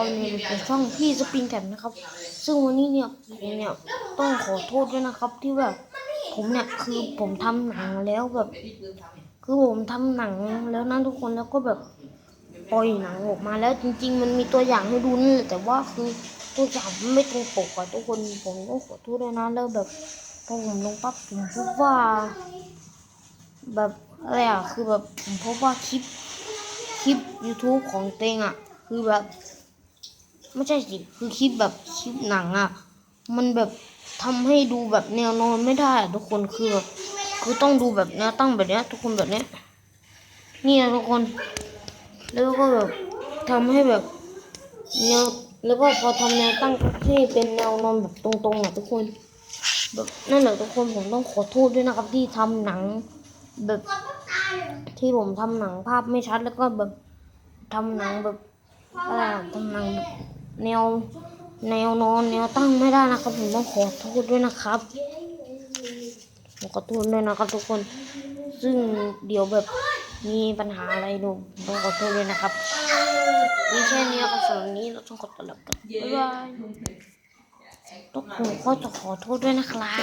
ครับในเป็นช่องพี่สปริงแถมนะครับ ซึ่งวันนี้เนี่ยผมเนี่ยต้องขอโทษด้วยนะครับ ที่แบบผมเนี่ยคือผมทำหนังแล้วแบบ คือผมทำหนังแล้วนะทุกคนแล้วก็แบบปล่อยหนังออกมาแล้วจริง ๆ มันมีตัวอย่างให้ดูนี่แหละแต่ว่าคือตัวอย่างไม่ตรงปกอะทุกคนผมต้องขอโทษด้วยนะแล้วแบบพอผมลงปั๊บผมพบว่า แบบอะไรอะคือแบบผมพบว่าคลิปคลิป YouTube ของเตงอะคือแบบ ไม่ใช่สิ คือคลิปแบบคลิปหนังอะ มันแบบทำให้ดูแบบแนวนอนไม่ได้ทุกคนคือแบบคือต้องดูแบบแนวตั้งแบบเนี้ย ทุกคนแบบเนี้ยนี่นะทุกคน แล้วก็แบบทำให้แบบแนวแล้วก็พอทำแนวตั้งก็ให้เป็นแนวนอนแบบตรงๆอะทุกคนแบบนั่นแหละทุกคนผมต้องขอโทษด้วยนะครับ ที่ทำหนัง แบบ ที่ผมทำหนังภาพไม่ชัดแล้วก็แบบทำหนังแบบอะไรทำหนังแบบ แนวแนวนอนแนวตั้งไม่ได้นะครับ ผมต้องขอโทษด้วยนะครับผมขอโทษด้วยนะครับทุกคน ซึ่งเดี๋ยวแบบมีปัญหาอะไรดูต้องขอโทษด้วยนะครับนี่แค่นี้นะครับสำหรับนี้เราต้องขอตัวลาไปก่อนบ๊ายบายทุกคนก็จะขอโทษด้วยนะครับ